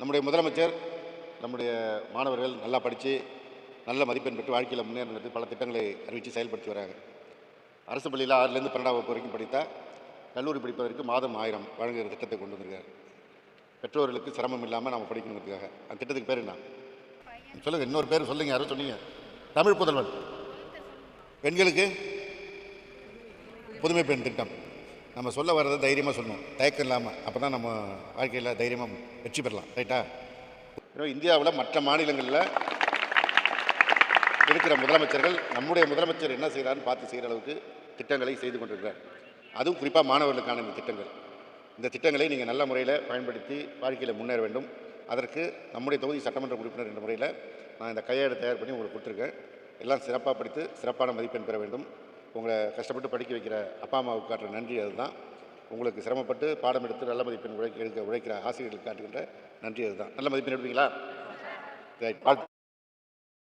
நம்முடைய முதலமைச்சர் நம்முடைய மாணவர்கள் நல்லா படித்து நல்ல மதிப்பெண் பெற்று வாழ்க்கையில் முன்னேறதுக்கு பல திட்டங்களை அறிவித்து செயல்படுத்தி வராங்க. அரசு பள்ளியில் ஆறுலேருந்து பன்னெண்டாம் வகுப்பு வரைக்கும் படித்தா கல்லூரி படிப்பதற்கு மாதம் ஆயிரம் வழங்குகிற திட்டத்தை கொண்டு வந்திருக்காரு. பெற்றோர்களுக்கு சிரமம் இல்லாமல் நம்ம படிக்கணுங்கிறதுக்காக. அந்த திட்டத்துக்கு பேர் என்ன? சொல்லுங்கள் இன்னொரு பேர் சொல்லுங்க யாரும் சொன்னீங்க. தமிழ் புதல்வன். பெண்களுக்கு புதுமை பெண் திட்டம். நம்ம சொல்ல வர்றதை தைரியமாக சொல்லணும். தயக்கம் இல்லாமல் அப்போ தான் நம்ம வாழ்க்கையில் தைரியமாக வெற்றி பெறலாம். ரைட்டா? இந்தியாவில் மற்ற மாநிலங்களில் இருக்கிற முதலமைச்சர்கள் நம்முடைய முதலமைச்சர் என்ன செய்கிறான்னு பார்த்து செய்கிற அளவுக்கு திட்டங்களை செய்து கொண்டிருக்கிறார். அதுவும் குறிப்பாக மாணவர்களுக்கான இந்த திட்டங்கள். இந்த திட்டங்களை நீங்கள் நல்ல முறையில் பயன்படுத்தி வாழ்க்கையில் முன்னேற வேண்டும். அதற்கு நம்முடைய தொகுதி சட்டமன்ற உறுப்பினர் என்ற முறையில் நான் இந்த கையேடு தயார் பண்ணி உங்களுக்கு கொடுத்துருக்கேன். எல்லாம் சிறப்பாக படித்து சிறப்பான மதிப்பெண் பெற வேண்டும். உங்களை கஷ்டப்பட்டு படிக்க வைக்கிற அப்பா அம்மாவுக்கு காட்டுற நன்றி அதுதான். உங்களுக்கு சிரமப்பட்டு பாடம் எடுத்து நல்ல மதிப்பெண் உழைக்க எடுக்க உழைக்கிற ஆசிரியர்களுக்கு காட்டுகின்ற நன்றி அதுதான். நல்ல மதிப்பெண் எடுப்பீங்களா? ரைட் வாழ்த்து